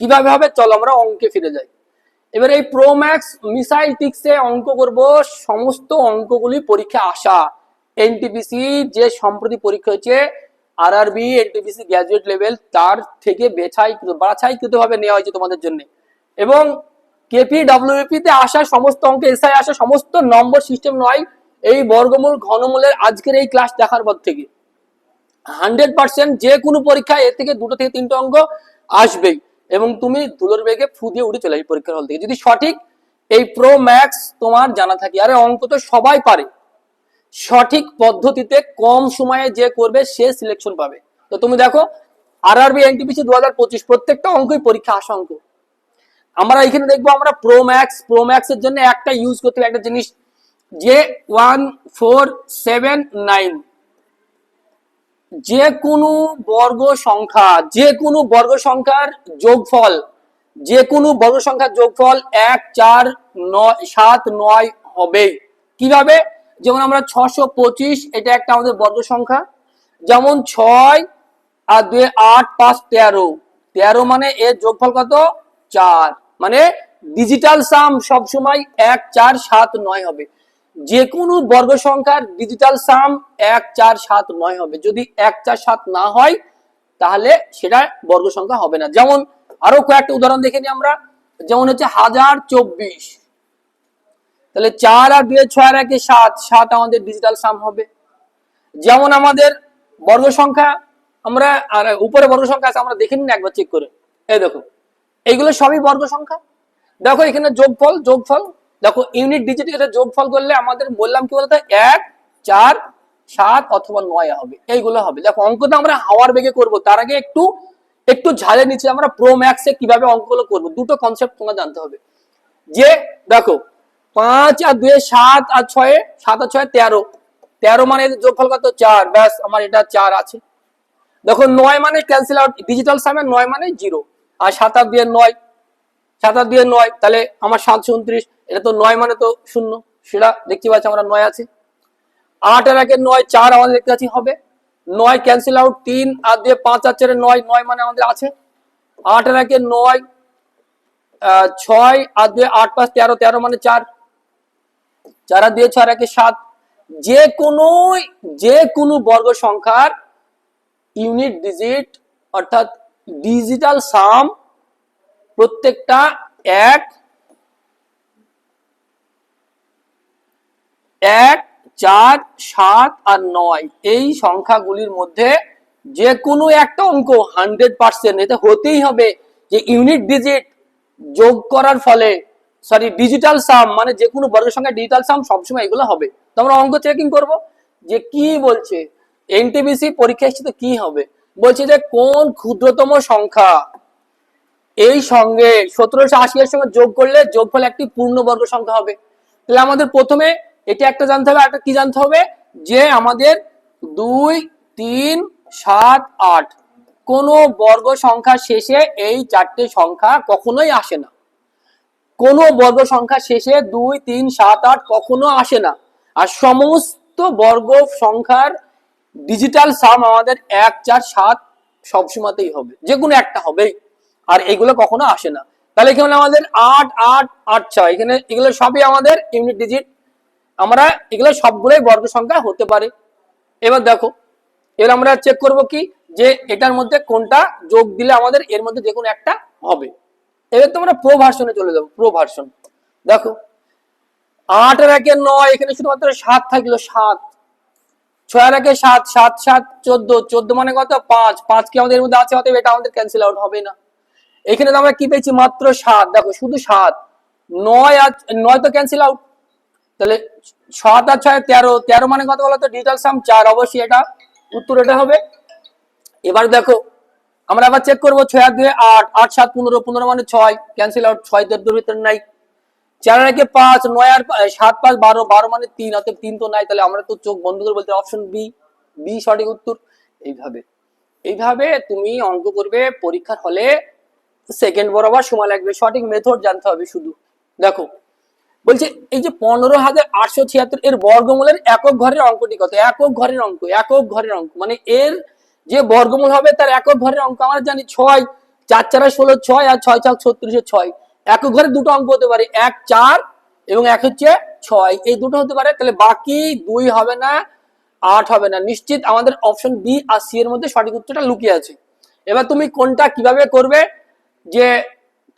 কীভাবে হবে? চলো আমরা অঙ্কে ফিরে যাই। এবার এই প্রোম্যাক্স মিসাইল টিক্সে অঙ্ক করব। সমস্ত অঙ্কগুলি পরীক্ষা আসা। এনটিপিসি যে সম্প্রতি পরীক্ষা হয়েছে আরআরবি এনটিপিসি গ্র্যাজুয়েট লেভেল তার থেকে বেছাইকৃত বাছাইকৃত ভাবে নেওয়া হয়েছে তোমাদের জন্য। এবং কেপি তে আসা সমস্ত অঙ্কে এসআই আসা সমস্ত নম্বর সিস্টেম নয়। এই বর্গমূল, ঘনমূলের আজকের এই ক্লাস দেখার পর থেকে। হান্ড্রেড পার্সেন্ট যে কোনো পরীক্ষায় এর থেকে দুটো থেকে তিনটে অঙ্ক আসবেই। এবং তুমি ধুলোর বেগে ফু দিয়ে উঠে চলে আসবে পরীক্ষার হল থেকে। যদি সঠিক, এই প্রো ম্যাক্স তোমার জানা থাকে। আরে অঙ্ক তো সবাই পারে। সঠিক পদ্ধতিতে কম সময়ে যে করবে, সে সিলেকশন পাবে। তো তুমি দেখো আর আরআরবি এনটিপিসি দু হাজার পঁচিশ, প্রত্যেকটা অঙ্কই পরীক্ষা আসা অঙ্ক। আমরা এখানে দেখব, আমরা প্রো ম্যাক্স প্রো ম্যাক্স এর জন্য একটা ইউজ করতে হবে। একটা জিনিস যে ওয়ান ফোর সেভেন নাইন যে কোনো বর্গ সংখ্যা যে কোনো বর্গ সংখ্যার যোগফল যে কোনো বর্গ সংখ্যার যোগফল এক, চার, নয়, সাত, নয় হবে। কীভাবে? যেমন আমরা ছশো পঁচিশ, এটা একটা আমাদের বর্গ সংখ্যা। যেমন ছয় আর দুই আট পাঁচ তেরো। তেরো মানে এর যোগফল কত? চার। মানে ডিজিটাল সাম সবসময় এক, চার, সাত, নয় হবে। যে কোনো বর্গ সংখ্যার ডিজিটাল সাম এক, চার, সাত, নয় হবে। যদি এক, চার, সাত না হয়, তাহলে সেটা বর্গ সংখ্যা হবে না। যেমন আরও কয়েকটা উদাহরণ দেখে নিই আমরা। যেমন হচ্ছে হাজার চব্বিশ। তাহলে চার আর দুই ছয় আর একে সাত সাত আমাদের ডিজিটাল সাম হবে। যেমন আমাদের বর্গ সংখ্যা, আমরা আর উপরে বর্গ সংখ্যা আছে, আমরা দেখে নিন একবার চেক করে। এই দেখো, এইগুলো সবই বর্গ সংখ্যা। দেখো এখানে যোগফল যোগফল দেখো ইউনিট ডিজিট এটা যোগফল করলে আমাদের বললাম কি বলতো? এক, চার, সাত অথবা নয় হবে। এইগুলো হবে। দেখো অঙ্কটা আমরা হাওয়ার বেগে করব। তার আগে একটু একটু ঝালে নিচে আমরা প্রো ম্যাক্সে কীভাবে অঙ্কগুলো করব? দুটো কনসেপ্ট তোমার জানতে হবে। যে, দেখো, পাঁচ আর দুয়ে সাত আর ছয়ে, সাত আর ছয় তেরো। তেরো মানে যোগফল কত? চার। ব্যাস, আমার এটা চার আছে। দেখো, নয় মানে ক্যান্সেল আউট ডিজিটাল সামে নয় মানে জিরো আর সাত আর দুয়ে নয় সাত আর দুয়ে নয়, তাহলে আমার সাতশো উনত্রিশ, এটা তো নয় মানে তো শূন্য। সেটা দেখতে পাচ্ছি আমরা নয় আছে। আট আর একে নয়, চার আমাদের দেখতে পাচ্ছি হবে। নয় ক্যান্সেল আউট তিন আর দিয়ে পাঁচ আর চারে নয় নয় মানে আমাদের আছে। আট আর একে নয় ছয় আর দুয়ে আট পাঁচ, তেরো তেরো মানে চার। চার আর দুয়ে ছয় একে সাত। যে কোনো যে কোনো বর্গ সংখ্যার ইউনিট ডিজিট অর্থাৎ ডিজিটাল সাম প্রত্যেকটা এক এক, চার, সাত আর নয়। এই সংখ্যাগুলির মধ্যে যে কোনো একটা অঙ্ক হান্ড্রেড পার্সেন্ট এতে হতেই হবে যে ইউনিট ডিজিট যোগ করার ফলে সরি ডিজিটাল সাম মানে যে কোনো বর্গ সংখ্যা ডিজিটাল সাম সবসময় এগুলো হবে। তো আমরা অঙ্ক চেকিং করব যে কি বলছে। এনটিবিসি পরীক্ষা তো কি হবে? বলছে যে কোন ক্ষুদ্রতম সংখ্যা এই সঙ্গে সতেরোশো আশি এর সঙ্গে যোগ করলে যোগফল একটি পূর্ণবর্গ সংখ্যা হবে। তাহলে আমাদের প্রথমে এটা একটা জানতে হবে একটা কি জানতে হবে? যে আমাদের দুই, তিন, সাত, আট, কোন বর্গ সংখ্যা শেষে এই চারটে সংখ্যা কখনোই আসে না। কোন বর্গ সংখ্যা শেষে দুই, তিন, সাত, আট কখনো আসে না। আর সমস্ত বর্গ সংখ্যার ডিজিটাল সাম আমাদের এক, চার, সাত সবসময়তেই হবে। যে কোনো একটা হবেই। আর এগুলো কখনো আসে না। তাহলে এখানে আমাদের আট আট আট, ছয়, এখানে এগুলো সবই আমাদের ইউনিট ডিজিট আমরা এগুলো সবগুলোই বর্গ সংখ্যা হতে পারে। এবার দেখো, এবার আমরা চেক করব কি যে এটার মধ্যে কোনটা যোগ দিলে আমাদের এর মধ্যে যে কোনো একটা হবে। এবার তো আমরা প্রো ভার্সনে চলে যাব প্রো ভার্সন দেখো, আট আর একে নয়, এখানে শুধুমাত্র সাত থাকল, সাত। ছয় আর একে সাত সাত সাত, চোদ্দ চোদ্দ মানে কত? পাঁচ। পাঁচ কি আমাদের মধ্যে আছে? অতএব এটা আমাদের ক্যান্সেল আউট হবে না। এখানে আমরা কি পেয়েছি? মাত্র সাত। দেখো, শুধু সাত। নয় আর নয় তো ক্যান্সেল আউট তাহলে সাত আর ছয় তেরো। তেরো মানে কত বলতো? ডিজিটাল সাম চার। অবশ্যই এটা উত্তর এটা হবে। এবার দেখো, আমরা আবার চেক করব। ছয় আর দুয়ে আট। আট, সাত, পনেরো। পনেরো মানে ছয়। ক্যান্সেল আউট ছয় দেড় ভিতরে নাই। চার একে পাঁচ, নয় আর সাত, পাঁচ, বারো। বারো মানে তিন। অতএব তিন তো নাই। তাহলে আমরা তো চোখ বন্ধ করে বলতে অপশন বি বি সঠিক উত্তর। এইভাবে। এইভাবে তুমি অঙ্ক করবে। পরীক্ষার হলে সেকেন্ড বরাবর সময় লাগবে। সঠিক মেথড জানতে হবে শুধু। দেখো, বলছে এই যে পনেরো হাজার আটশো ছিয়াত্তর এর বর্গমূলের একক ঘরের অঙ্কটি কত? একক ঘরের অঙ্ক, একক ঘরের অঙ্ক। মানে এর যে বর্গমূল হবে তার একক ঘরের অঙ্ক আমরা জানি ছয়। চার চারা ষোলো ছয় আর ছয় চার ছত্রিশে ছয়। একক ঘরে দুটো অঙ্ক হতে পারে, এক, চার এবং এক হচ্ছে ছয়। এই দুটো হতে পারে, তাহলে বাকি দুই হবে না, আট হবে না। নিশ্চিত আমাদের অপশন বি আর সি এর মধ্যে সঠিক উত্তরটা লুকিয়ে আছে। এবার তুমি কোনটা কীভাবে করবে? যে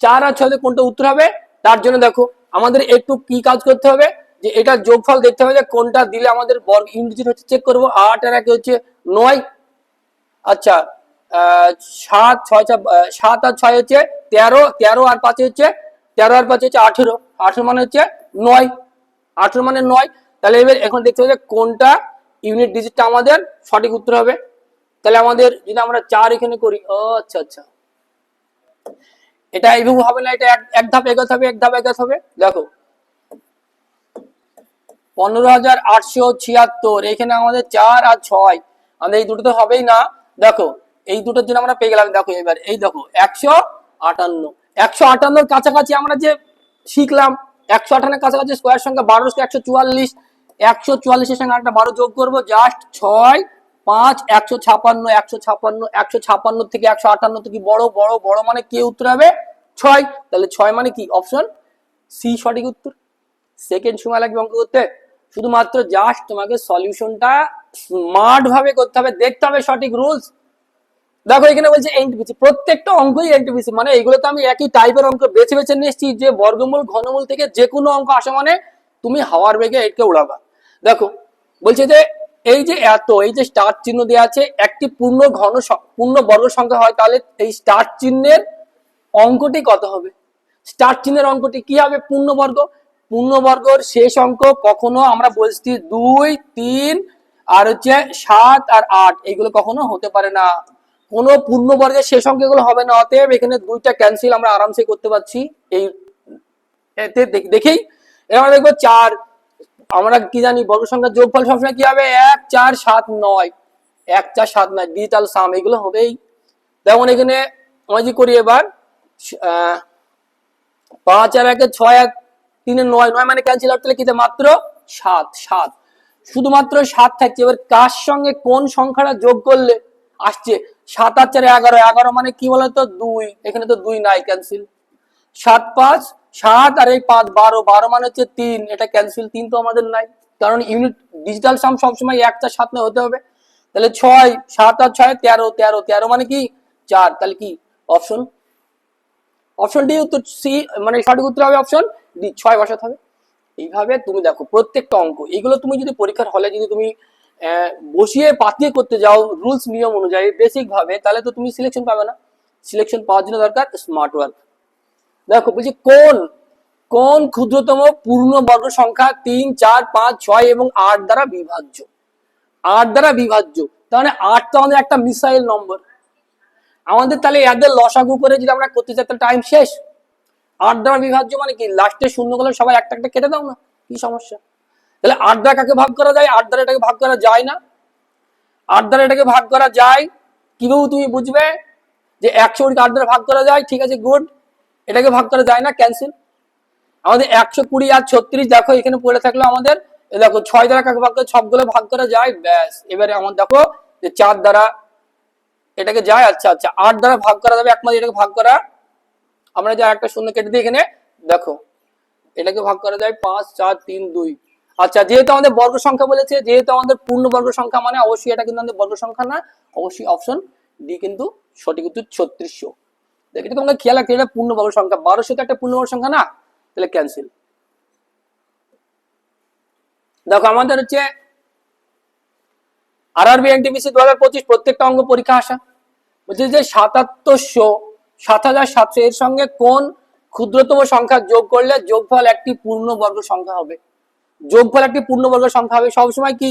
চার আর ছয় কোনটা উত্তর হবে তার জন্য দেখো আমাদের একটু কি কাজ করতে হবে যে এটা যোগফল দেখতে হবে যে কোনটা দিলে আমাদের বর্গ ইংরেজি হচ্ছে চেক করব আট আর একে হচ্ছে নয় আচ্ছা সাত ছয় ছয়, সাত আর ছয় হচ্ছে তেরো তেরো আর পাঁচে হচ্ছে তেরো আর পাঁচে হচ্ছে আঠেরো আঠেরো মানে হচ্ছে নয় আঠেরো মানে নয় তাহলে এবার এখন দেখতে হবে যে কোনটা ইউনিট ডিজিটটা আমাদের সঠিক উত্তর হবে তাহলে আমাদের যদি আমরা চার এখানে করি ও আচ্ছা আচ্ছা এটা এইভাবে হবে না, এটা এক- ধাপ এগোতে হবে, এক ধাপ এগোতে হবে। দেখো, পনেরো হাজার এখানে আমাদের চার আর ছয়। আমাদের এই দুটো তো হবেই না। দেখো, এই দুটোর জন্য আমরা পেয়ে গেলাম, দেখো এবার, এই দেখো, একশো আটান্ন। একশো আটান্নর কাছাকাছি আমরা যে শিখলাম, একশো আটান্নের কাছাকাছি স্কোয়ার সংখ্যা বারো একশো চুয়াল্লিশ। একশো চুয়াল্লিশের সঙ্গে বারো যোগ করব জাস্ট ছয় পাঁচ, একশো ছাপান্ন একশো ছাপান্ন একশো ছাপান্ন থেকে একশো আটান্ন থেকে বড় বড় বড় মানে কি উত্তর হবে? ছয়। তাহলে ছয় মানে কি? অপশন সি সঠিক উত্তর। সেকেন্ড সময় লাগবে অঙ্ক করতে শুধুমাত্র জাস্ট তোমাকে সলিউশনটা স্মার্ট ভাবে করতে হবে, দেখতে হবে সঠিক রুলস দেখো, এখানে বলছে এনটিপিসি প্রত্যেকটা অঙ্কই এনটিপিসি মানে এগুলো তো আমি একই টাইপের অঙ্ক বেছে বেছে নিয়ে এসেছি, যে বর্গমূল, ঘনমূল থেকে যে কোনো অঙ্ক আসে মানে তুমি হাওয়ার বেগে এটকে উড়াবা। দেখো, বলছে যে এই যে এত, এই যে স্টার চিহ্ন দেওয়া আছে, একটি পূর্ণ ঘন পূর্ণ বর্গ সংখ্যা হয়, তাহলে এই স্টার চিহ্নের অঙ্কটি কত হবে? স্টার চিহ্নের অঙ্কটি কি হবে? পূর্ণবর্গ পূর্ণবর্গর শেষ অঙ্ক কখনো আমরা বলছি দুই, তিন, আর হচ্ছে সাত আর আট। এইগুলো কখনো হতে পারে না। কোনো পূর্ণবর্গের শেষ অঙ্ক এগুলো হবে না, অতএব এখানে দুইটা ক্যান্সেল আমরা আরামসে করতে পারছি। এই, এতে দেখ- দেখেই এবার দেখব চার। আমরা কি জানি, বর্গ সংখ্যার যোগফল সবসময় কি হবে? এক, চার, সাত, নয়। এক, চার, সাত, নয় ডিজিটাল সাম এগুলো হবেই। যেমন এখানে আমরা যদি করি এবার? পাঁচ আর একে ছয়, এক, তিনে নয় নয় মানে ক্যান্সেল আউট তাহলে মাত্র সাত সাত। শুধুমাত্র সাত থাকছে। এবার কার সঙ্গে কোন সংখ্যাটা যোগ করলে আসছে? সাত আর চারে এগারো। এগারো মানে কি বলতো? দুই। এখানে তো দুই নাই ক্যান্সেল সাত, পাঁচ সাত আর এই পাঁচ, বারো বারো মানে হচ্ছে তিন, এটা ক্যান্সেল তিন তো আমাদের নাই। কারণ ইউনিট ডিজিটাল সাম সবসময় একটা, সাত হতে হবে। তাহলে ছয়, সাত আর ছয়, তেরো তেরো তেরো মানে কি? চার, তাহলে কি? অপশন অপশন ডি উত্তর সি মানে সঠিক উত্তর হবে অপশন ডি, ছয় বসাতে হবে। এইভাবে তুমি দেখো প্রত্যেকটা অঙ্ক। এগুলো তুমি যদি পরীক্ষার হলে যদি তুমি বসিয়ে পাতিয়ে করতে যাও রুলস নিয়ম অনুযায়ী বেসিক ভাবে, তাহলে তো তুমি সিলেকশন পাবে না। সিলেকশন পাওয়ার জন্য দরকার স্মার্ট ওয়ার্ক দেখো, বলছি কোন কোন ক্ষুদ্রতম পূর্ণ বর্গ সংখ্যা তিন, চার, পাঁচ, ছয় এবং আট দ্বারা বিভাজ্য? আট দ্বারা বিভাজ্য। তার মানে আট তো আমাদের একটা মিসাইল নম্বর। আমাদের তাহলে এদের লসাগু করে যদি আমরা করতে চাই, তাহলে টাইম শেষ। আট দ্বারা বিভাজ্য মানে কি? লাস্টে শূন্যগুলো সবাই একটা একটা কেটে দাও না? কি সমস্যা? তাহলে আট দ্বারা কাকে ভাগ করা যায়? আট দ্বারা এটাকে ভাগ করা যায় না। আট দ্বারা এটাকে ভাগ করা যায়। কীভাবে তুমি বুঝবে? যে একশো আট দ্বারা ভাগ করা যায়, ঠিক আছে গুড এটাকে ভাগ করা যায় না ক্যান্সেল আমাদের একশো কুড়ি আর ছত্রিশ, দেখো এখানে পড়ে থাকল আমাদের দেখো ছয় দ্বারা কাকে ভাগ করে, সবগুলো ভাগ করা যায়, ব্যাস। এবারে আমার দেখো যে চার দ্বারা এটাকে যায় আচ্ছা আচ্ছা আট দ্বারা ভাগ করা যাবে, একমাত্র এটাকে ভাগ করা। আমরা যা একটা শূন্য কেটে দিই এখানে, দেখো, এটাকে ভাগ করা যায় পাঁচ, চার, তিন, দুই। আচ্ছা যেহেতু আমাদের বর্গ সংখ্যা বলেছে, যেহেতু আমাদের পূর্ণ বর্গ সংখ্যা মানে অবশ্যই এটা কিন্তু আমাদের বর্গ সংখ্যা না, অবশ্যই অপশন ডি কিন্তু সঠিক উত্তর ছত্রিশশো। এটা তোমাকে খেয়াল রাখতে এটা পূর্ণ বর্গ সংখ্যা। বারোশো তো একটা পূর্ণ বর্গ সংখ্যা না? তাহলে ক্যান্সেল দেখো, আমাদের হচ্ছে আর আরবি এনটিপিসি দু হাজার পঁচিশ, প্রত্যেকটা অঙ্গ পরীক্ষা আসা। বলছে যে সাতাত্তরশো সাত হাজার সাতশো, এর সঙ্গে কোন ক্ষুদ্রতম সংখ্যা যোগ করলে যোগফল একটি পূর্ণবর্গ সংখ্যা হবে? যোগফল একটি পূর্ণবর্গ সংখ্যা হবে সবসময় কি?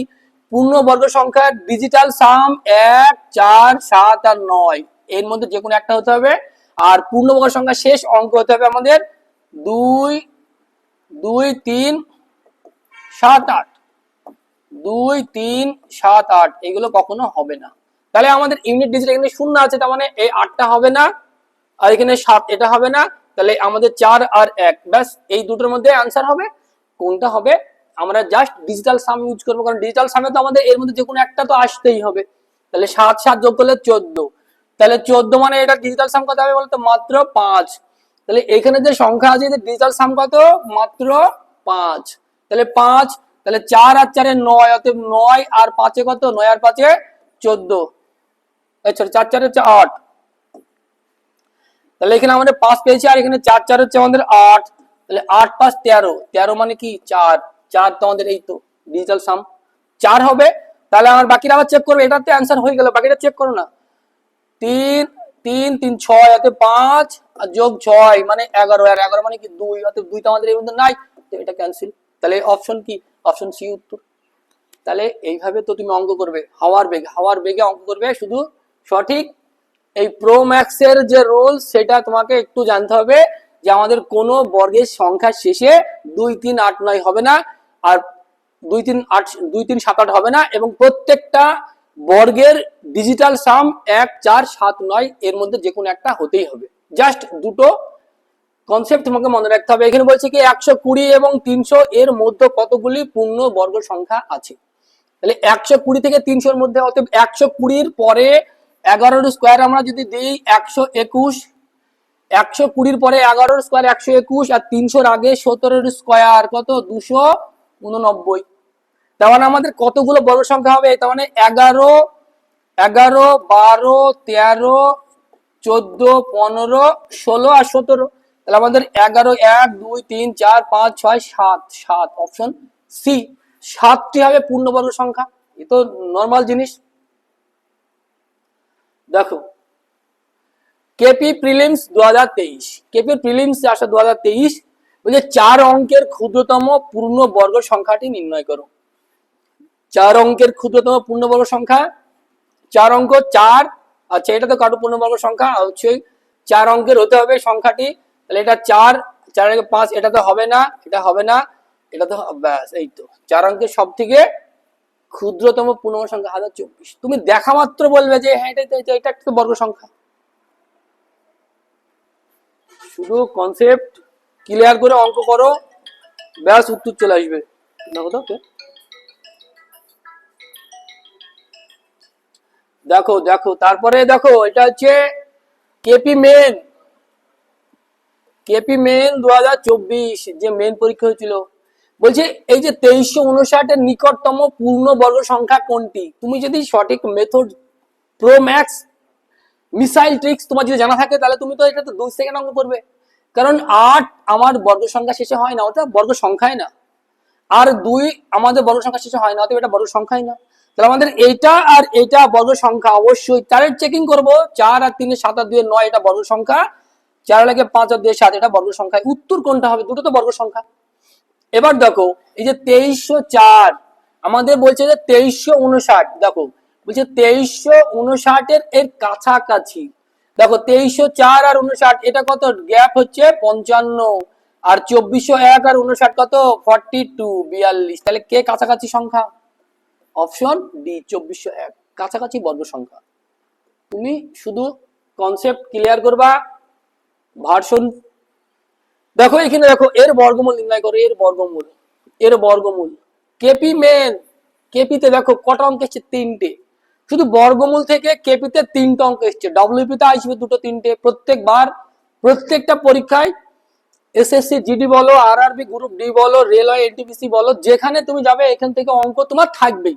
পূর্ণবর্গ সংখ্যার ডিজিটাল সাম এক, চার, সাত আর নয়। এর মধ্যে যে কোনো একটা হতে হবে আর পূর্ণবর্গ সংখ্যা শেষ অঙ্ক হতে হবে আমাদের দুই দুই, তিন, সাত, আট। দুই, তিন, সাত, আট, এগুলো কখনো হবে না। তাহলে আমাদের ইউনিট ডিজিট এখানে শূন্য আছে, তার মানে এই আটটা হবে না, আর এখানে সাত, এটা হবে না। তাহলে আমাদের চার আর এক, ব্যাস, এই দুটোর মধ্যে আনসার হবে। কোনটা হবে? আমরা জাস্ট ডিজিটাল সাম ইউজ করব, কারণ ডিজিটাল সামে তো আমাদের এর মধ্যে যে কোনো একটা তো আসতেই হবে। তাহলে সাত সাত যোগ করলে চোদ্দ। তাহলে চোদ্দ মানে এটা ডিজিটাল সাম কত হবে বলতো? মাত্র পাঁচ। তাহলে এখানে যে সংখ্যা আছে ডিজিটাল সাম কত? মাত্র পাঁচ। তাহলে পাঁচ, তাহলে চার আর চারে নয়, অতএব নয় আর পাঁচে কত? নয় আর পাঁচে চোদ্দ। আচ্ছা চার চার আট। তাহলে এখানে আমাদের পাঁচ পেয়েছি, আর এখানে চার চার হচ্ছে আমাদের আট। তাহলে আট পাঁচ তেরো। তেরো মানে কি? চার। চার তো আমাদের এই তো ডিজিটাল সাম চার হবে, তাহলে আমার বাকিরা আবার চেক করবে। এটাতে অ্যান্সার হয়ে গেল বাকিটা চেক করো না। তিন তিন তিন, ছয় অতএব পাঁচ আর যোগ ছয় মানে এগারো, আর এগারো মানে কি দুই? অতএব দুই তো আমাদের এর মধ্যে নাই, তো এটা ক্যান্সেল তাহলে অপশন কি? অপশন সি উত্তর। তাহলে এইভাবে তো তুমি অঙ্ক করবে, হাওয়ার বেগে হাওয়ার বেগে অঙ্ক করবে, শুধু সঠিক এই প্রো ম্যাক্সের যে রোল সেটা তোমাকে একটু জানতে হবে যে আমাদের কোনো বর্গের সংখ্যা শেষে দুই, তিন, আট, নয় হবে না, আর দুই, তিন, আট, দুই, তিন, সাত, আট হবে না, এবং প্রত্যেকটা বর্গের ডিজিটাল সাম এক, চার, সাত, নয়, এর মধ্যে যে কোনো একটা হতেই হবে। জাস্ট দুটো কনসেপ্ট তোমাকে মনে রাখতে হবে। এখানে বলছে কি, একশো কুড়ি এবং তিনশো এর মধ্যে কতগুলি পূর্ণ বর্গ সংখ্যা আছে? তাহলে একশো কুড়ি থেকে তিনশোর মধ্যে, অতএব একশো কুড়ির পরে এগারোর স্কোয়ার আমরা যদি দিই, একশো একুশ, একশো কুড়ির পরে এগারোর স্কোয়ার একশো একুশ, আর তিনশোর আগে সতেরোর স্কোয়ার কত? দুশো উননব্বই। তার মানে আমাদের কতগুলো বর্গ সংখ্যা হবে? তার মানে এগারো এগারো, বারো, তেরো, চোদ্দ, পনেরো, ষোলো আর সতেরো। তাহলে আমাদের এগারো, এক, দুই, তিন, চার, পাঁচ, ছয়, সাত সাত অপশন সি সাতটি হবে পূর্ণবর্গ সংখ্যা। এ তো নর্মাল জিনিস। দেখো কেপি প্রিলিমস দু হাজার তেইশ। কেপি প্রিলিমস আসা দু হাজার তেইশ। বলছে চার অঙ্কের ক্ষুদ্রতম পূর্ণ বর্গ সংখ্যাটি নির্ণয় করো। চার অঙ্কের ক্ষুদ্রতম পূর্ণবর্গ সংখ্যা, চার অঙ্ক চার আচ্ছা এটা তো কাটু পূর্ণবর্গ সংখ্যা হচ্ছে চার অঙ্কের হতে হবে সংখ্যাটি, তাহলে এটা চার চার আগে পাঁচ, এটা তো হবে না, এটা হবে না, এটা তো, ব্যাস, এই তো। চার অঙ্কের সব থেকে ক্ষুদ্রতম পূর্ণবর্গ সংখ্যা হাজার চব্বিশ। তুমি দেখা মাত্র বলবে যে হ্যাঁ এটা, এটা- এটা একটা বর্গ সংখ্যা। শুধু কনসেপ্ট ক্লিয়ার করে অঙ্ক করো, ব্যাস, উত্তর চলে আসবে। দেখো তো দেখো দেখো, তারপরে দেখো, এটা হচ্ছে কেপি মেন কেপি মেন দু যে মেন পরীক্ষা হয়েছিল। বলছে, এই যে তেইশশো উনষাটের নিকটতম পূর্ণ বর্গ সংখ্যা কোনটি? তুমি যদি সঠিক method pro max missile tricks তোমার যদি জানা থাকে, তাহলে তুমি তো এটা তো দুই সেকেন্ড অঙ্ক করবে। কারণ আট আমার বর্গ সংখ্যা শেষে হয় না ওটা বর্গ সংখ্যাই না। আর দুই আমাদের বর্গ সংখ্যা শেষে হয় না, অতএব এটা বর্গ সংখ্যাই না। তাহলে আমাদের এইটা আর এটা বর্গ সংখ্যা অবশ্যই চারের চেকিং করব চার আর তিনে সাত আর দুই নয়, এটা বর্গ সংখ্যা। চার লাগে পাঁচ আর দুই সাত, এটা বর্গ সংখ্যা উত্তর কোনটা হবে? দুটো তো বর্গ সংখ্যা। এবার দেখো, এই যে তেইশশো চার, আমাদের বলছে যে তেইশশো উনষাট, দেখো, বলছে তেইশশো উনষাটের এর কাছাকাছি। দেখো, তেইশশো চার আর উনষাট, এটা কত? গ্যাপ হচ্ছে পঞ্চান্ন। আর চব্বিশশো এক আর উনষাট কত? ফর্টি টু, বিয়াল্লিশ। তাহলে কে কাছাকাছি সংখ্যা? অপশন ডি চব্বিশশো এক, কাছাকাছি বর্গ সংখ্যা। তুমি শুধু কনসেপ্ট ক্লিয়ার করবা ভার্সন দেখো, এখানে দেখো, এর বর্গমূল নির্ণয় করো, এর বর্গমূল এর বর্গমূল। কেপি মেন কেপিতে দেখো, কটা অঙ্ক এসছে? তিনটে। শুধু বর্গমূল থেকে কেপিতে তিনটে অঙ্ক এসছে। ডব্লিউপিতে আসবে দুটো তিনটে প্রত্যেকবার, প্রত্যেকটা পরীক্ষায় এসএসসি জিডি বলো আরআরবি গ্রুপ ডি বলো রেলওয়ে এনটিপিসি বলো, যেখানে তুমি যাবে, এখান থেকে অঙ্ক তোমার থাকবেই,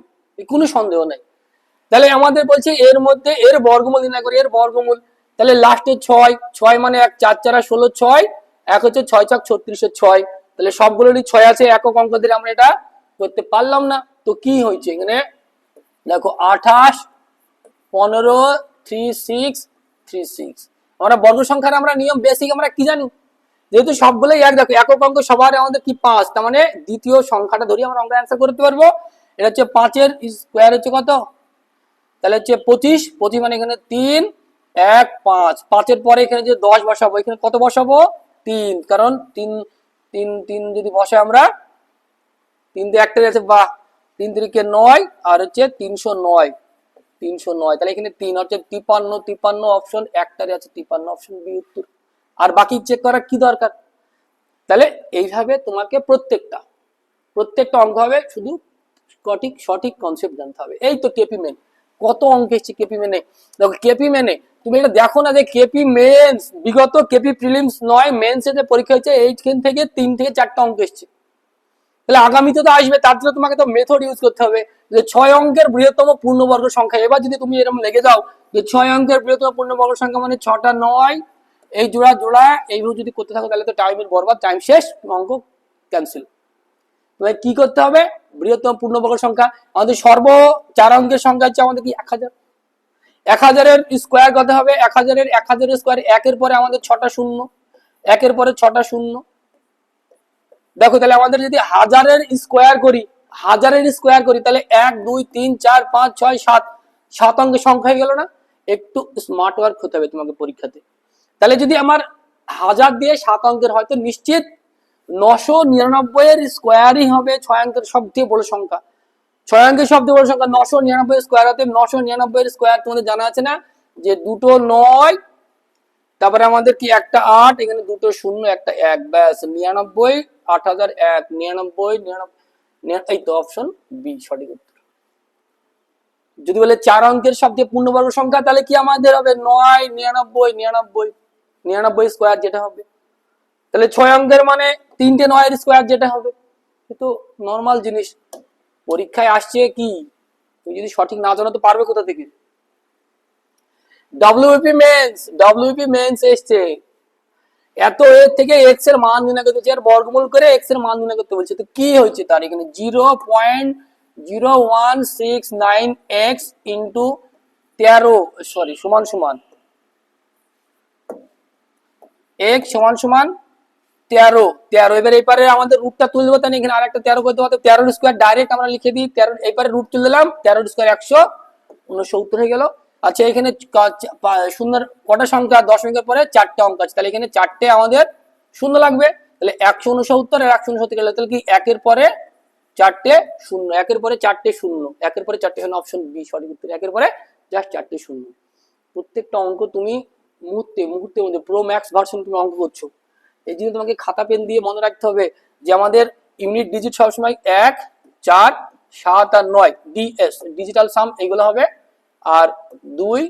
কোনো সন্দেহ নেই। তাহলে আমাদের বলছে এর মধ্যে, এর বর্গমূল নির্ণয় করি, এর বর্গমূল। তাহলে লাস্টে ছয় ছয় মানে এক, চার, চারা ষোলো, ছয়, এক হচ্ছে ছয় ছক ছত্রিশের ছয়। তাহলে সবগুলোরই ছয় আছে, একক অঙ্ক দিয়ে আমরা এটা করতে পারলাম না। তো কি হয়েছে এখানে? দেখো, আঠাশ, পনেরো থ্রি সিক্স থ্রি সিক্স আমরা বর্গ সংখ্যার আমরা নিয়ম বেসিক আমরা কি জানি? যেহেতু সবগুলোই এক, দেখো একক অঙ্ক সবার আমাদের কি পাঁচ, তার মানে দ্বিতীয় সংখ্যাটা ধরে আমরা অঙ্ক অ্যান্সার করতে পারব। এটা হচ্ছে পাঁচের স্কোয়ার হচ্ছে কত? তাহলে হচ্ছে পঁচিশ পঁচিশ মানে এখানে তিন, এক, পাঁচ। পাঁচের পরে এখানে যে দশ বসাবো, এখানে কত বসাবো? তিন। কারণ তিন তিন তিন যদি বসে আমরা, তিন দিয়ে একটা আছে বা তিন তিরিকে নয়, আর হচ্ছে তিনশো নয়। তিনশো নয়, তাহলে এখানে তিন হচ্ছে তিপান্ন তিপান্ন অপশন একটারে আছে তিপান্ন অপশন বি উত্তর। আর বাকি চেক করার কি দরকার? তাহলে এইভাবে তোমাকে প্রত্যেকটা প্রত্যেকটা অঙ্ক হবে, শুধু সঠিক সঠিক কনসেপ্ট জানতে হবে। এই তো কেপি মেন কত অঙ্ক এসছে কেপি মেনে দেখো কেপি মেনে তুমি এটা দেখো না যে কেপি মেন্স বিগত কেপি প্রিলিমস নয় মেন্স এতে পরীক্ষা হচ্ছে এইখান থেকে তিন থেকে চারটা অঙ্ক এসছে। তাহলে আগামীতে তো আসবে, তার জন্য তোমাকে তো মেথড ইউজ করতে হবে। যে ছয় অঙ্কের বৃহত্তম পূর্ণবর্গ সংখ্যা, এবার যদি তুমি এরকম লেগে যাও যে ছয় অঙ্কের বৃহত্তম পূর্ণবর্গ সংখ্যা মানে ছটা নয় এই জোড়া জোড়া এইভাবে যদি করতে থাকো তাহলে তো টাইমের বরবাদ টাইম শেষ, অঙ্ক ক্যান্সেল তাহলে কি করতে হবে? বৃহত্তম পূর্ণবর্গ সংখ্যা, আমাদের সর্ব চার অঙ্কের সংখ্যা হচ্ছে আমাদের কি? এক হাজার। এক হাজারের স্কোয়ার কত হবে, এক হাজারের এক হাজারের স্কোয়ার একের পরে আমাদের ছটা শূন্য, একের পরে ছটা শূন্য। দেখো তাহলে আমাদের যদি হাজারের স্কোয়ার করি, হাজারের স্কোয়ার করি, তাহলে এক, দুই, তিন, চার, পাঁচ, ছয়, সাত সাত অঙ্কের সংখ্যা হয়ে গেল না? একটু স্মার্ট ওয়ার্ক হতে হবে তোমাকে পরীক্ষাতে। তাহলে যদি আমার হাজার দিয়ে সাত অঙ্কের হয়তো নিশ্চিত নশো নিরানব্বই এর স্কোয়ারই হবে ছয় অঙ্কের সব থেকে বড় সংখ্যা। ছয় অঙ্কের সব থেকে বড় সংখ্যা নশো নিরানব্বই স্কোয়ার হতে নশো নিরানব্বই এর স্কোয়ার তোমাদের জানা আছে না? যে দুটো নয়, তারপরে আমাদের কি একটা আট, এখানে দুটো শূন্য, একটা এক, ব্যাস, নিরানব্বই, আট হাজার এক, নিরানব্বই নিরানব্বই এই তো অপশন বি সঠিক উত্তর। যদি বলে চার অঙ্কের সবচেয়ে পূর্ণবর্গ সংখ্যা, তাহলে কি আমাদের হবে? নয়, নিরানব্বই নিরানব্বই নিরানব্বই স্কোয়ার যেটা হবে। তাহলে ছয় অঙ্কের মানে তিনটে নয়ের স্কোয়ার যেটা হবে। এ তো নর্মাল জিনিস, পরীক্ষায় আসছে কি? তুমি যদি সঠিক না জানো তো পারবে কোথা থেকে? ডব্লিউপি মেন্স ডব্লিউপি মেন্স এসছে। এত এর থেকে এক্সের মান নির্ণয় করতে এর বর্গমূল করে এক্সের মান নির্ণয় করতে বলছে। তো কি হয়েছে তার? এখানে zero point zero one six nine X into তেরো সরি সমান সমান। এক্স সমান সমান তেরো। তেরো। এবার এপারে আমাদের রুটটা তুলে দেবো তাহলে এখানে আরেকটা তেরো করতে পারতো তেরোর স্কোয়ার ডাইরেক্ট আমরা লিখে দিই, তেরো এবারে রুট তুলে দিলাম, তেরোর স্কোয়ার একশো উনসত্তর হয়ে গেল। আচ্ছা এখানে শূন্যের কটা সংখ্যা? দশমিকের পরে চারটে অঙ্ক আছে। তাহলে এখানে চারটে আমাদের শূন্য লাগবে। তাহলে একশো উনসত্তর আর একশো উনসত্তর গেলে তাহলে কি একের পরে চারটে শূন্য? একের পরে চারটে শূন্য। একের পরে চারটে শূন্য অপশন বি সঠিক উত্তর। একের পরে জাস্ট চারটে শূন্য। প্রত্যেকটা অঙ্ক তুমি মুহূর্তে মুহূর্তের মধ্যে প্রো ম্যাক্স ভার্সন তুমি অঙ্ক করছ। এই জন্য তোমাকে খাতা, পেন দিয়ে মনে রাখতে হবে যে আমাদের ইউনিট ডিজিট সবসময় এক, চার, সাত আর নয় ডিএস ডিজিটাল সাম এগুলো হবে। আর দুই,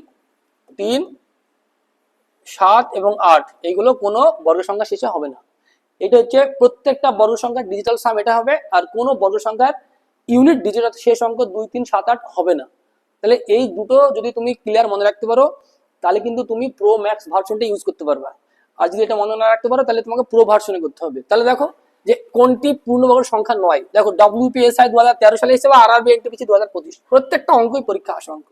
তিন, সাত এবং আট, এইগুলো কোনো বর্গ সংখ্যা শেষে হবে না। এটা হচ্ছে প্রত্যেকটা বর্গ সংখ্যার ডিজিটাল সাম এটা হবে, আর কোনো বর্গ সংখ্যার ইউনিট ডিজিটাল শেষ অঙ্ক দুই, তিন, সাত, আট হবে না। তাহলে এই দুটো যদি তুমি ক্লিয়ার মনে রাখতে পারো তাহলে কিন্তু তুমি প্রো ম্যাক্স ভার্সনটা ইউজ করতে পারবে। আর যদি এটা মনে না রাখতে পারো, তাহলে তোমাকে প্রো ভার্সনে করতে হবে। তাহলে দেখো যে কোনটি পূর্ণবর্গ সংখ্যা নয়। দেখো ডব্লিউপিএসআই দু হাজার তেরো সালে এসে বা আর আরবি এনটিপিসি দু হাজার পঁচিশ। প্রত্যেকটা অঙ্কই পরীক্ষা আসা অঙ্ক।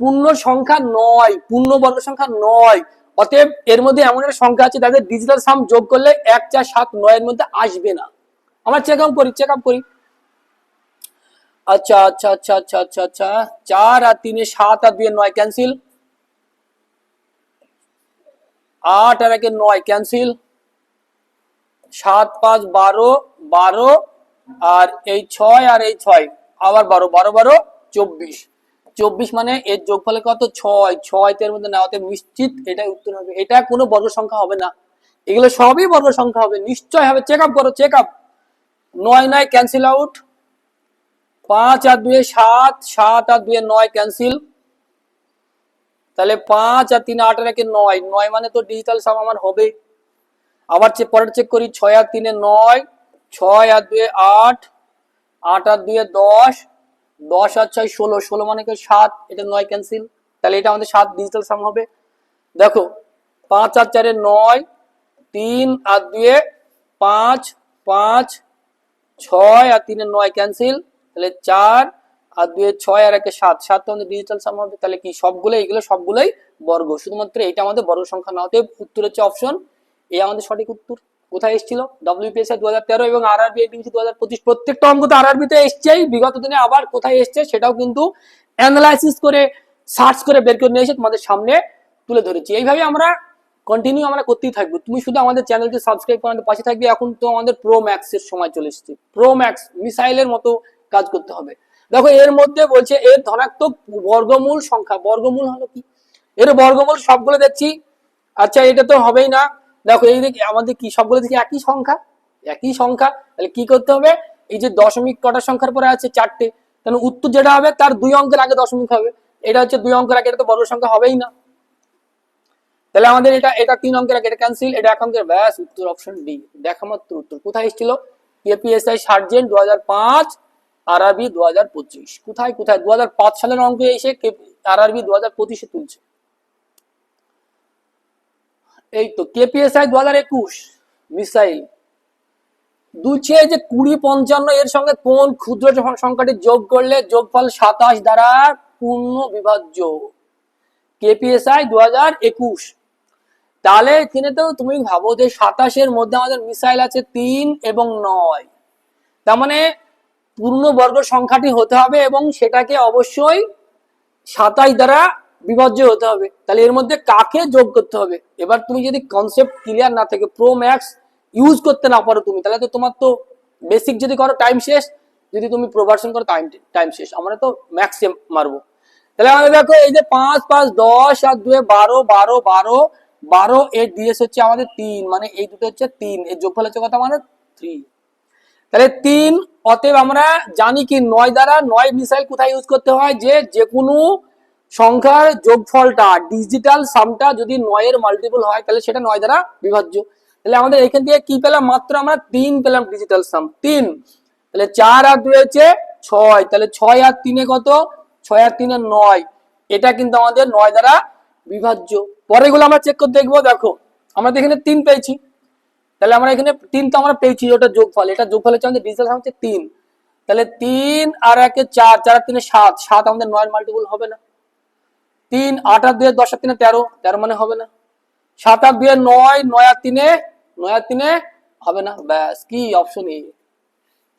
পূর্ণ সংখ্যা নয়, পূর্ণবর্গ সংখ্যা নয়। অতএব এর মধ্যে এমন একটা সংখ্যা আছে তাদের ডিজিটাল সাম যোগ করলে এক, চার, সাত নয়ের মধ্যে আসবে না। আমরা চেক আপ করি চেক আপ করি। আচ্ছা আচ্ছা আচ্ছা আচ্ছা আচ্ছা আচ্ছা চার আর তিনে সাত আর দুয়ে নয় ক্যান্সেল আট আর একে নয় ক্যান্সেল সাত, পাঁচ, বারো বারো, আর এই ছয় আর এই ছয়, আবার বারো বারো বারো, চব্বিশ। চব্বিশ মানে এর যোগফলে কত? ছয় ছয় তের মধ্যে নেওয়াতে নিশ্চিত এটাই উত্তর হবে। এটা কোনো বর্গ সংখ্যা হবে না। এগুলো সবই বর্গ সংখ্যা হবে। নিশ্চয় হবে। চেক আপ করো চেক আপ নয় নয় ক্যান্সেল আউট পাঁচ আর দুয়ে সাত সাত আর দুয়ে নয় ক্যান্সেল তাহলে পাঁচ আর তিন আট একে নয়। নয় মানে তো ডিজিটাল সাম আমার হবে। আবার পরের চেক করি, ছয় আর তিনে নয়, ছয় আর দুয়ে আট আট আর দুয়ে দশ দশ আর ছয় ষোলো। ষোলো মানে কি সাত? এটা নয় ক্যান্সেল তাহলে এটা আমাদের সাত ডিজিটাল সাম হবে। দেখো, পাঁচ আর চারে নয়, তিন আর দুয়ে পাঁচ পাঁচ, ছয় আর তিনে নয় ক্যান্সেল তাহলে চার আর দুয়ে ছয় আর একে সাত সাত আমাদের ডিজিটাল সাম হবে, তাহলে কি সবগুলো এগুলো সবগুলোই বর্গ। শুধুমাত্র এটা আমাদের বর্গ সংখ্যা না হতে উত্তর হচ্ছে অপশন এই আমাদের সঠিক উত্তর। কোথায় এসেছিল? ডব্লিউপিএসআই দু হাজার তেরো এবং আর আরবি এপিসি দু হাজার পঁচিশ। প্রত্যেকটা অঙ্ক তো আর আরবিতে এসছেই বিগত দিনে আবার কোথায় এসছে সেটাও কিন্তু অ্যানালাইসিস করে সার্চ করে বের করে নিয়ে তোমাদের সামনে তুলে ধরেছি। এইভাবে আমরা কন্টিনিউ আমরা করতেই থাকব। তুমি শুধু আমাদের চ্যানেলটি সাবস্ক্রাইব করে আমাদের পাশে থাকবে। এখন তো আমাদের প্রো ম্যাক্সের সময় চলে এসেছে। প্রো ম্যাক্স মিসাইলের মতো কাজ করতে হবে। দেখো, এর মধ্যে বলছে এর ধনাত্মক বর্গমূল সংখ্যা। বর্গমূল হলো কি? এর বর্গমূল সবগুলো দেখছি। আচ্ছা এটা তো হবেই না। দেখো, এই দিকে আমাদের কি, সবগুলো দেখি একই সংখ্যা? একই সংখ্যা। তাহলে কি করতে হবে? এই যে দশমিক কটা সংখ্যার পরে আছে চারটে, তাহলে উত্তর যেটা হবে, তার দুই অঙ্কের আগে দশমিক হবে। এটা হচ্ছে দুই অঙ্কের আগে, এটা তো বড় সংখ্যা হবেই না। তাহলে আমাদের এটা এটা তিন অঙ্কের আগে, এটা ক্যান্সেল এটা এক অঙ্কের, ব্যাস, উত্তর অপশন ডি দেখা মাত্র উত্তর। কোথায় এসেছিল? কেপিএসআই সার্জেন্ট দু হাজার পাঁচ আরআরবি দু হাজার পঁচিশ। কোথায় কোথায়? দু হাজার পাঁচ সালের অঙ্ক এসে আরআরবি দু হাজার পঁচিশে তুলছে। এই তো কেপিএসআই দু হাজার একুশ, মিসাইল। দুছে যে কুড়ি পঞ্চান্ন, এর সঙ্গে কোন ক্ষুদ্র সংখ্যাটি যোগ করলে যোগফল সাতাশ দ্বারা পূর্ণ বিভাজ্য? কেপিএসআই দু হাজার একুশ। তাহলে এখানে তো তুমি ভাবো যে সাতাশের মধ্যে আমাদের মিসাইল আছে তিন এবং নয়। তার মানে পূর্ণবর্গ সংখ্যাটি হতে হবে এবং সেটাকে অবশ্যই সাতাশ দ্বারা বিভাজ্য হতে হবে। তাহলে এর মধ্যে কাকে যোগ করতে হবে? এবার তুমি যদি কনসেপ্ট ক্লিয়ার না থাকে প্রো ম্যাক্স ইউজ করতে না পারো তুমি, তাহলে তো তোমার তো বেসিক যদি করো টাইম শেষ। যদি তুমি প্রোভার্সন করো টাইম টাইম শেষ। আমরা তো ম্যাক্সে মারবো। তাহলে আমাদের দেখো, এই যে পাঁচ পাঁচ, দশ আর দুয়ে বারো বারো বারো বারো, এর ডিএস হচ্ছে আমাদের তিন মানে এই দুটো হচ্ছে তিন, এর যোগফল হচ্ছে কত? মানে থ্রি তাহলে তিন অতএব আমরা জানি কি নয় দ্বারা নয় মিসাইল কোথায় ইউজ করতে হয়? যে যে কোনো সংখ্যার যোগফলটা ডিজিটাল সামটা যদি নয়ের মাল্টিপল হয়, তাহলে সেটা নয় দ্বারা বিভাজ্য। তাহলে আমাদের এখান থেকে কি পেলাম? মাত্র আমরা তিন পেলাম ডিজিটাল সাম তিন। তাহলে চার আর হচ্ছে ছয়। তাহলে ছয় আর তিনে কত? ছয় আর তিনে নয়। এটা কিন্তু আমাদের নয় দ্বারা বিভাজ্য। পরেগুলো আমরা চেক করে দেখব। দেখো, আমরা তো এখানে তিন পেয়েছি। তাহলে আমরা এখানে তিন তো আমরা পেয়েছি, ওটা যোগফল। এটা যোগফল হচ্ছে আমাদের ডিজিটাল হচ্ছে তিন। তাহলে তিন আর একে চার চার আর তিনে সাত। সাত আমাদের নয়ের মাল্টিপল হবে না। তিন, আট আর দুয়ে দশ আর তিনে তেরো। তেরো মানে হবে না। সাত আর দুয়ে নয় নয় আর তিনে, নয় আর তিনে হবে না। ব্যাস, কি অপশন এ?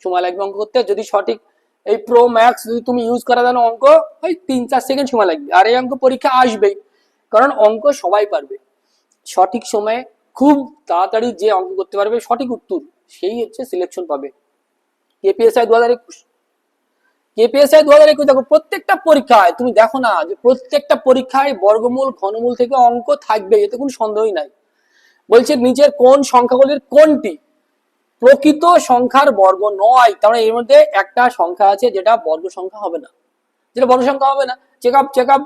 সময় লাগবে অঙ্ক করতে। যদি সঠিক এই প্রো ম্যাক্স যদি তুমি ইউজ করা জানো অঙ্ক, ওই তিন, চার সেকেন্ড সময় লাগবে। আর এই অঙ্ক পরীক্ষা আসবেই। কারণ অঙ্ক সবাই পারবে। সঠিক সময়ে খুব তাড়াতাড়ি যে অঙ্ক করতে পারবে সঠিক উত্তর, সেই হচ্ছে সিলেকশন পাবে। কেপিএসআই দু হাজার একুশ। কেপিএসআই দু হাজার একুশ, দেখো, প্রত্যেকটা পরীক্ষায়, তুমি দেখো না যে প্রত্যেকটা পরীক্ষায় বর্গমূল, ঘনমূল থেকে অঙ্ক থাকবে, এতে কোনো সন্দেহই নাই। বলছে নিচের কোন সংখ্যাগুলির কোনটি? প্রকৃত সংখ্যার বর্গ নয় তার এর মধ্যে একটা সংখ্যা আছে যেটা বর্গ সংখ্যা হবে না। যেটা বর্গ সংখ্যা হবে না চেক আপ চেক আপ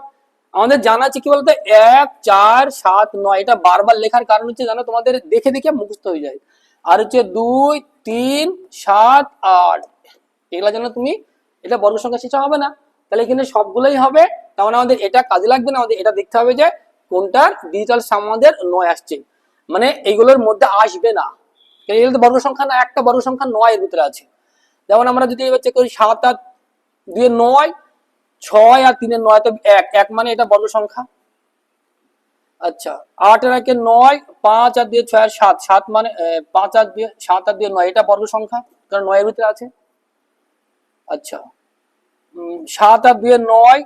আমাদের জানা আছে কি বলতো? এক, চার, সাত, নয়। এটা বারবার লেখার কারণ হচ্ছে জানো তোমাদের দেখে দেখে মুখস্থ হয়ে যায়। আর হচ্ছে দুই, তিন, সাত, আট। এগুলা যেন তুমি এটা বর্গ সংখ্যা সেটা হবে না। তাহলে এখানে সবগুলোই হবে। তার মানে আমাদের এটা কাজে লাগবে না। আমাদের এটা দেখতে হবে যে কোনটার ডিজিটাল সাম আমাদের নয় আসছে। মানে এইগুলোর মধ্যে আসবে না। এগুলো তো বর্গ সংখ্যা না, একটা বর্গ সংখ্যা নয় এর ভিতরে আছে। যেমন আমরা যদি এবার চেক করি, সাত আট দুয়ে নয় ছয় আর তিনের নয় তো এক এক মানে এটা বর্গ সংখ্যা। আচ্ছা আট আর একে নয়, পাঁচ আর দিয়ে ছয় আর সাত সাত মানে পাঁচ আর দিয়ে, সাত আর দিয়ে নয়, এটা বর্গ সংখ্যা, কারণ নয়ের ভিতরে আছে। আচ্ছা সাত আর দুয়ে নয়,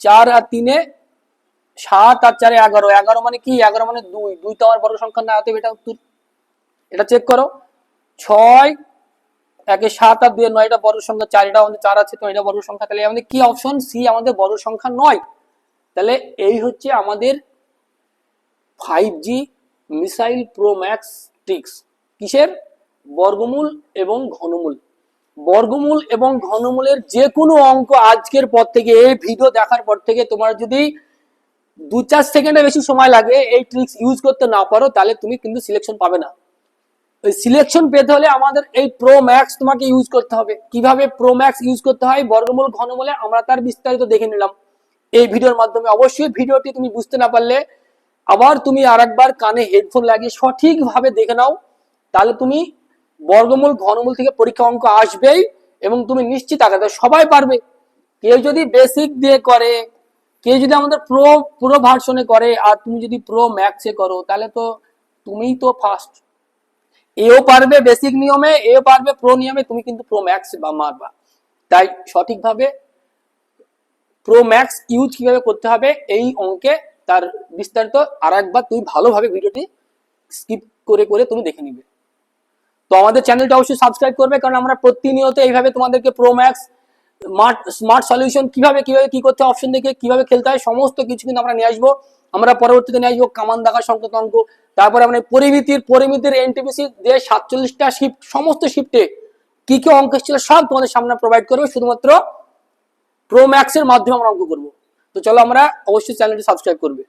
চার আর তিনে, সাত আর চারে এগারো এগারো মানে কি? এগারো মানে দুই দুই তো আমার বড় সংখ্যা না এটা উত্তর। এটা চেক করো। ছয় একে সাত আর দুই নয় এটা বড় সংখ্যা চার এটা আমাদের চার আছে তো এটা বড় সংখ্যা, তাহলে আমাদের কি অপশন সি আমাদের বড় সংখ্যা নয়। তাহলে এই হচ্ছে আমাদের five G missile pro max tricks কিসের? বর্গমূল এবং ঘনমূল। বর্গমূল এবং ঘনমূলের যে কোনো অঙ্ক আজকের পর থেকে, এই ভিডিও দেখার পর থেকে তোমার যদি দু চার সেকেন্ডে বেশি সময় লাগে, এই ট্রিক্স ইউজ করতে না পারো, তাহলে তুমি কিন্তু সিলেকশন পাবে না। ওই সিলেকশন পেতে হলে আমাদের এই প্রো ম্যাক্স তোমাকে ইউজ করতে হবে। কীভাবে প্রো ম্যাক্স ইউজ করতে হয়? বর্গমূল, ঘনমূলে আমরা তার বিস্তারিত দেখে নিলাম। এই ভিডিওর মাধ্যমে অবশ্যই ভিডিওটি তুমি বুঝতে না পারলে আবার তুমি আরেকবার কানে হেডফোন লাগিয়ে সঠিকভাবে দেখে নাও। তাহলে তুমি বর্গমূল, ঘনমূল থেকে পরীক্ষা অঙ্ক আসবেই এবং তুমি নিশ্চিত আগে সবাই পারবে। কেউ যদি বেসিক দিয়ে করে, কেউ যদি আমাদের প্রো প্রো ভার্সনে করে আর তুমি যদি প্রো ম্যাক্সে করো, তাহলে তো তুমিই তো ফার্স্ট এও পারবে বেসিক নিয়মে এও পারবে প্রো নিয়মে, তুমি কিন্তু প্রো ম্যাক্স বা মারবা। তাই সঠিকভাবে প্রো ম্যাক্স ইউজ কীভাবে করতে হবে, এই অঙ্কে তার বিস্তারিত আর একবার তুমি ভালোভাবে ভিডিওটি স্কিপ করে করে তুমি দেখে নিবে। তো আমাদের চ্যানেলটা অবশ্যই সাবস্ক্রাইব করবে, কারণ আমরা প্রতিনিয়ত এইভাবে তোমাদেরকে pro max smart smart solution কীভাবে কীভাবে কি করতে অপশন দেখে কীভাবে খেলতে হয়, সমস্ত কিছু কিন্তু আমরা নিয়ে আসব। আমরা পরবর্তীতে নিয়ে আসব কামান দেখা সংক্রান্ত অঙ্ক। তারপরে আমরা পরিমিতির পরিমিতির এনটিপিসি দিয়ে সাতচল্লিশটা শিফট সমস্ত শিফটে কি কি অঙ্ক ছিল সব তোমাদের সামনে প্রোভাইড করবে। শুধুমাত্র প্রো ম্যাক্সের মাধ্যমে আমরা অঙ্ক করব। তো চলো আমরা অবশ্যই চ্যানেলটি সাবস্ক্রাইব করবে।